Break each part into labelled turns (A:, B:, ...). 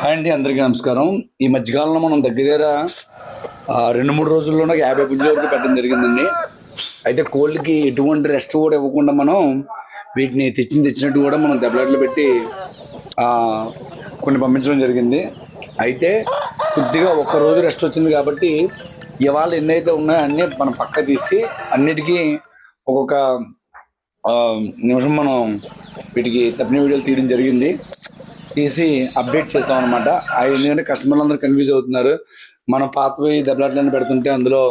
A: Hi అండి అందరికీ నమస్కారం. ఈ మధ్యకాలంలో మనం దగ్గర దగ్గర రెండు మూడు రోజుల్లోనే యాభై పుంజుల వరకు పెట్టడం జరిగిందండి. అయితే కోళ్ళకి ఎటువంటి రెస్ట్ కూడా ఇవ్వకుండా మనం వీటిని తెచ్చింది తెచ్చినట్టు కూడా మనం దెబ్బలాట్లు పెట్టి కొన్ని పంపించడం జరిగింది. అయితే కొద్దిగా ఒక్క రోజు రెస్ట్ వచ్చింది కాబట్టి ఇవాళ ఎన్నైతే ఉన్నాయో అన్నీ మనం పక్క తీసి అన్నిటికీ ఒక్కొక్క నిమిషం మనం వీటికి తప్పిన వీడియోలు తీయడం జరిగింది. తీసి అప్డేట్ చేస్తాం అనమాట ఎందుకంటే కస్టమర్లు అందరూ కన్ఫ్యూజ్ అవుతున్నారు. మనం పాతపోయి దెబ్బలాట్లన్నీ పెడుతుంటే అందులో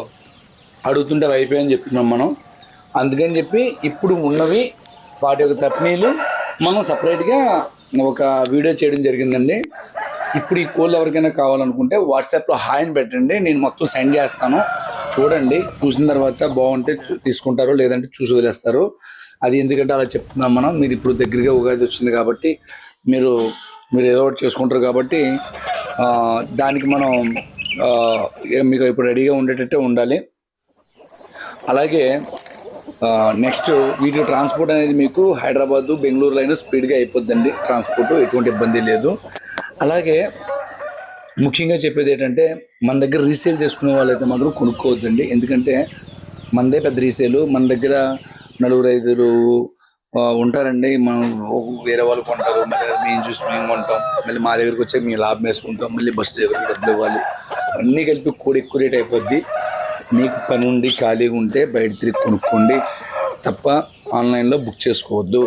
A: అడుగుతుంటే అవి అయిపోయాయని చెప్తున్నాం మనం. అందుకని చెప్పి ఇప్పుడు ఉన్నవి వాటి యొక్క తప్నీలు మనం సపరేట్గా ఒక వీడియో చేయడం జరిగిందండి. ఇప్పుడు ఈ కోళ్ళు ఎవరికైనా కావాలనుకుంటే వాట్సాప్లో హాయ్ అని పెట్టండి. నేను మొత్తం సెండ్ చేస్తాను. చూడండి. చూసిన తర్వాత బాగుంటే తీసుకుంటారు లేదంటే చూసి వదిలేస్తారు. అది ఎందుకంటే అలా చెప్తున్నాం మనం. మీరు ఇప్పుడు దగ్గరగా ఉగాది వచ్చింది కాబట్టి మీరు మీరు ఏదో ఒకటి చేసుకుంటారు కాబట్టి దానికి మనం మీకు ఇప్పుడు రెడీగా ఉండేటట్టే ఉండాలి. అలాగే నెక్స్ట్ వీటి ట్రాన్స్పోర్ట్ అనేది మీకు హైదరాబాదు బెంగళూరులో అయినా స్పీడ్గా అయిపోద్దండి. ట్రాన్స్పోర్ట్ ఎటువంటి ఇబ్బంది లేదు. అలాగే ముఖ్యంగా చెప్పేది ఏంటంటే మన దగ్గర రీసేల్ చేసుకునే వాళ్ళైతే మాత్రం కొనుక్కోవద్దండి. ఎందుకంటే మనదే పెద్ద రీసేలు. మన దగ్గర నలుగురు ఐదుగురు ఉంటారండి. మనం వేరే వాళ్ళు కొంటారు. మళ్ళీ మేము చూసి మేము కొంటాం. మళ్ళీ మా దగ్గరికి వచ్చి మేము లాభం వేసుకుంటాం. మళ్ళీ బస్సు డ్రైవర్కి డబ్బులు ఇవ్వాలి. అన్నీ కలిపి కూడి ఎక్కువ రేట్ అయిపోద్ది. మీకు పని ఉండి ఖాళీగా ఉంటే బయట తిరిగి కొనుక్కోండి. తప్ప ఆన్లైన్లో బుక్ చేసుకోవద్దు.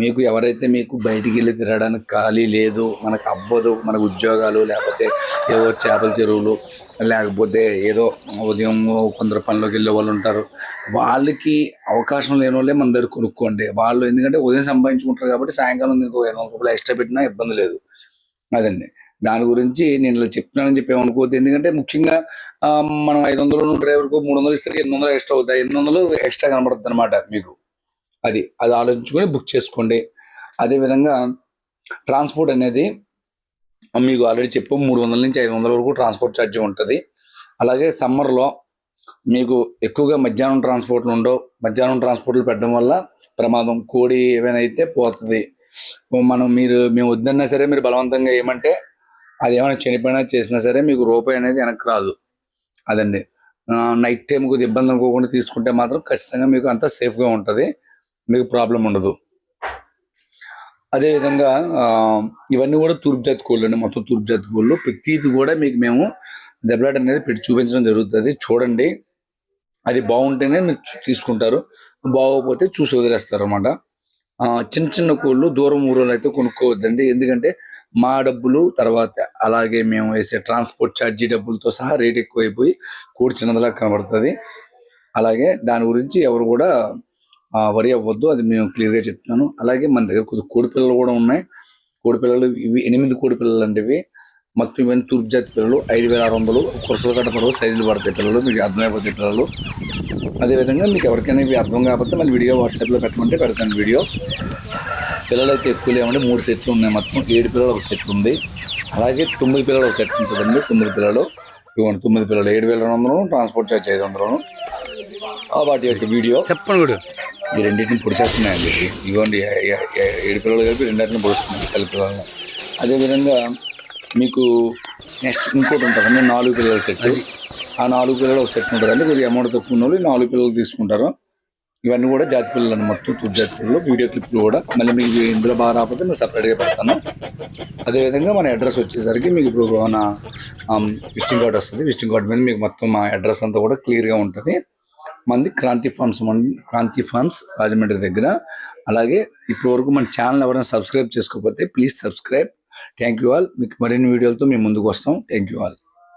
A: మీకు ఎవరైతే మీకు బయటికి వెళ్ళి తిరగడానికి ఖాళీ లేదు మనకు అవ్వదు మనకు ఉద్యోగాలు లేకపోతే ఏవో చేపల చెరువులు లేకపోతే ఏదో ఉదయం కొందరు పనిలోకి వెళ్ళే వాళ్ళు ఉంటారు వాళ్ళకి అవకాశం లేని వాళ్ళే మన దగ్గర కొనుక్కోండి. వాళ్ళు ఎందుకంటే ఉదయం సంపాదించుకుంటారు కాబట్టి సాయంకాలం ఇంకో ఐదు వందల రూపాయలు ఎక్స్ట్రా పెట్టినా ఇబ్బంది లేదు. అదండి. దాని గురించి నేను ఇలా చెప్తున్నానని చెప్పి అనుకోవద్దు ఎందుకంటే ముఖ్యంగా మనం ఐదు వందలు డ్రైవర్కు మూడు వందలు ఇస్తే ఎనిమిది వందలు ఎక్స్ట్రా అవుతాయి. ఎనిమిది వందలు ఎక్స్ట్రా కనబడుతుంది అనమాట మీకు. అది అది ఆలోచించుకొని బుక్ చేసుకోండి. అదేవిధంగా ట్రాన్స్పోర్ట్ అనేది మీకు ఆల్రెడీ చెప్పు మూడు వందల నుంచి ఐదు వందల వరకు ట్రాన్స్పోర్ట్ ఛార్జ్ ఉంటుంది. అలాగే సమ్మర్లో మీకు ఎక్కువగా మధ్యాహ్నం ట్రాన్స్పోర్ట్లు ఉండవు. మధ్యాహ్నం ట్రాన్స్పోర్ట్లు పెట్టడం వల్ల ప్రమాదం కోడి ఏమైనా అయితే పోతుంది. మనం మీరు మేము వద్దన్నా సరే మీరు బలవంతంగా ఏమంటే అది ఏమైనా చనిపోయినా చేసినా సరే మీకు రూపాయి అనేది వెనక్కి రాదు. అదండి. నైట్ టైం కొద్దిగా ఇబ్బంది అనుకోకుండా తీసుకుంటే మాత్రం ఖచ్చితంగా మీకు అంతా సేఫ్గా ఉంటుంది. మీకు ప్రాబ్లం ఉండదు. అదేవిధంగా ఇవన్నీ కూడా తూర్పు జాతి కోళ్ళు అండి. మొత్తం తూర్పు జాతి కోళ్ళు. ప్రతిది కూడా మీకు మేము దెబ్బలాట అనేది పెట్టి చూపించడం జరుగుతుంది. చూడండి. అది బాగుంటేనే మీరు తీసుకుంటారు. బాగోకపోతే చూసి వదిలేస్తారు అనమాట చిన్న చిన్న కోళ్ళు దూరం ఊళ్ళో అయితే కొనుక్కోవద్దండి. ఎందుకంటే మా డబ్బులు తర్వాత అలాగే మేము వేసే ట్రాన్స్పోర్ట్ ఛార్జీ డబ్బులతో సహా రేట్ ఎక్కువైపోయి కోడి చిన్నదిలా కనబడుతుంది. అలాగే దాని గురించి ఎవరు కూడా వరి అవ్వద్దు అది మేము క్లియర్గా చెప్తున్నాను. అలాగే మన దగ్గర కొద్ది కోడిపిల్లలు కూడా ఉన్నాయి. కోడిపిల్లలు ఇవి ఎనిమిది కోడి పిల్లలు అంటే ఇవి. మొత్తం ఇవన్నీ తూర్పు జాతి పిల్లలు ఐదు వేల ఆరు వందలు. కురసలు కట్ట సైజులు పడతాయి పిల్లలు మీకు అర్థమైపోతాయి పిల్లలు. అదేవిధంగా మీకు ఎవరికైనా ఇవి అర్థం కాకపోతే మళ్ళీ వీడియో వాట్సాప్లో పెట్టమంటే పెడతాను వీడియో. పిల్లలు అయితే ఎక్కువ లేవండి మూడు సెట్లు ఉన్నాయి మొత్తం. ఏడు పిల్లలు ఒక సెట్ ఉంది. అలాగే తొమ్మిది పిల్లలు ఒక సెట్ ఉంటుందండి తొమ్మిది పిల్లలు. ఇవ్వండి తొమ్మిది పిల్లలు. ఏడు వేల రెండు వందలు ట్రాన్స్పోర్ట్ ఛార్జ్ ఐదు వందలు. వాటి యొక్క వీడియో.
B: చెప్పండి కూడా
A: ఈ రెండింటిని పొడిచేస్తున్నాయండి. ఇవి. ఇదిగోండి ఏ- ఏ- ఏ- ఏడు పిల్లలు కలిపి రెండింటిని పొడుస్తున్నాయి తల్లి పిల్లల్ని అదేవిధంగా మీకు నెక్స్ట్ ఇంకోటి ఉంటుందండి నాలుగు పిల్లల సెట్. ఆ నాలుగు పిల్లలు ఒక సెట్ ఉంటుందండి కొద్దిగా అమౌంట్ తక్కువ ఉన్న వాళ్ళు నాలుగు పిల్లలు తీసుకుంటారు. ఇవన్నీ కూడా జాతి పిల్లలు మొత్తం తూర్పు జాతి పిల్లలు వీడియో క్లిప్లు కూడా. మళ్ళీ మీకు ఇందులో బాగా రాకపోతే నేను సపరేట్గా పెడతాను. అదేవిధంగా మన అడ్రస్ వచ్చేసరికి మీకు ఇప్పుడు మన విజిటింగ్ కార్డ్ వస్తుంది. విజిటింగ్ కార్డ్ మీద మీకు మొత్తం మా అడ్రస్ అంతా కూడా క్లియర్గా ఉంటుంది. మంది క్రాంతి ఫార్మ్స్ క్రాంతి ఫార్మ్స్ రాజమండ్రి దగ్గర. అలాగే ఇప్పటి వరకు మన ఛానల్ ఎవరైనా సబ్స్క్రైబ్ చేసుకోకపోతే please subscribe. Thank you all. మీకు మరిన్ని వీడియోలతో మేము ముందుకు వస్తాం. Thank you all.